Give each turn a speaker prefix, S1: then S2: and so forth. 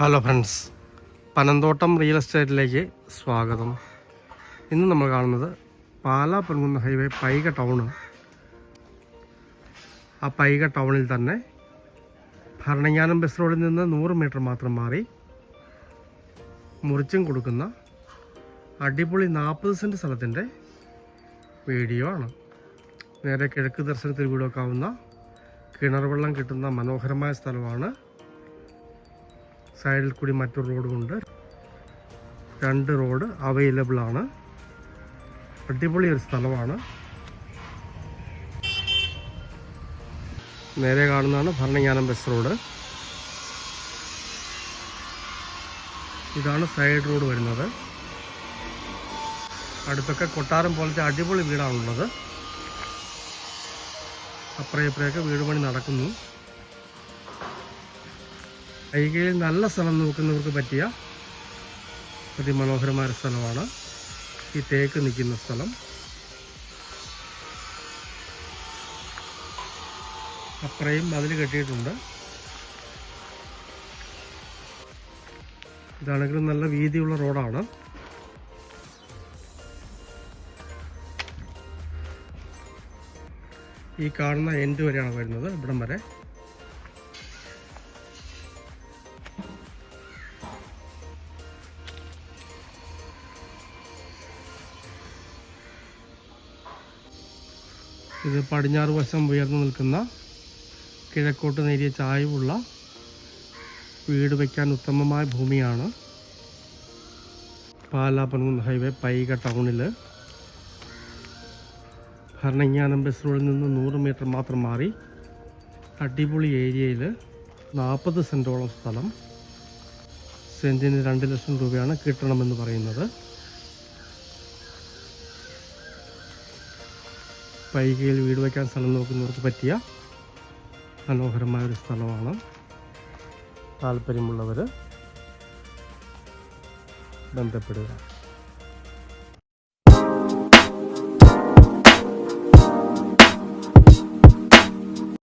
S1: Hello friends Panamthottam real എസ്റ്റേറ്റിലേക്ക് സ്വാഗതം. ഇന്ന് നമ്മൾ കാണുന്നത് പാലാ പൊൻകുന്ന ഹൈവേ പൈക ടൗണ് ആ പൈക ടൗണിൽ തന്നെ ഭരണങ്ങാനം ബസ് റോഡിൽ നിന്ന് നൂറ് മീറ്റർ മാത്രം മാറി മുറിച്ചും കൊടുക്കുന്ന അടിപൊളി നാൽപ്പത് സെന്റ് സ്ഥലത്തിന്റെ വീഡിയോ ആണ്. നേരെ കിഴക്ക് ദർശനത്തിൽ വീടൊക്കാവുന്ന കിണർ വെള്ളം കിട്ടുന്ന മനോഹരമായ സ്ഥലമാണ് സൈഡിൽ കൂടി മറ്റൊരു റോഡുമുണ്ട്. രണ്ട് റോഡ് അവൈലബിൾ ആണ്. അടിപൊളി ഒരു സ്ഥലമാണ്. നേരെ കാണുന്നതാണ് ഭരണങ്ങാനം ബസ് റോഡ് ഇതാണ് സൈഡ് റോഡ് വരുന്നത്. അടുത്തൊക്കെ കൊട്ടാരം പോലത്തെ അടിപൊളി വീടാണുള്ളത്. അപ്പുറം ഇപ്പുറയൊക്കെ വീട് പണി നടക്കുന്നു. ഐകയിൽ നല്ല സ്ഥലം നോക്കുന്നവർക്ക് പറ്റിയ അതിമനോഹരമായ സ്ഥലമാണ് ഈ തേക്ക് നിൽക്കുന്ന സ്ഥലം. അപ്പുറയും മതിൽ കെട്ടിയിട്ടുണ്ട്. ഇതാണെങ്കിലും നല്ല വീതിയുള്ള റോഡാണ്. ഈ കാണുന്ന എൻഡ് വരെയാണ് വരുന്നത് ഇവിടം വരെ. ഇത് പടിഞ്ഞാറ് വശം ഉയർന്നു നിൽക്കുന്ന കിഴക്കോട്ട് നേരിയ ചായവുള്ള വീട് വയ്ക്കാൻ ഉത്തമമായ ഭൂമിയാണ്. പാലാ പൊൻകുന്ന് ഹൈവേ പൈക ടൗണിൽ ഭരണങ്ങാനം ബസ് റോഡിൽ നിന്ന് നൂറ് മീറ്റർ മാത്രം മാറി. അടിപൊളി ഏരിയയിൽ നാൽപ്പത് സെന്റോളം സ്ഥലം. സെന്റിന് രണ്ട് ലക്ഷം രൂപയാണ് കിട്ടണമെന്ന് പറയുന്നത്. പൈകയിൽ വീട് വയ്ക്കാൻ സ്ഥലം നോക്കുന്നവർക്ക് പറ്റിയ മനോഹരമായ ഒരു സ്ഥലമാണ്. താല്പര്യമുള്ളവർ ബന്ധപ്പെടുക.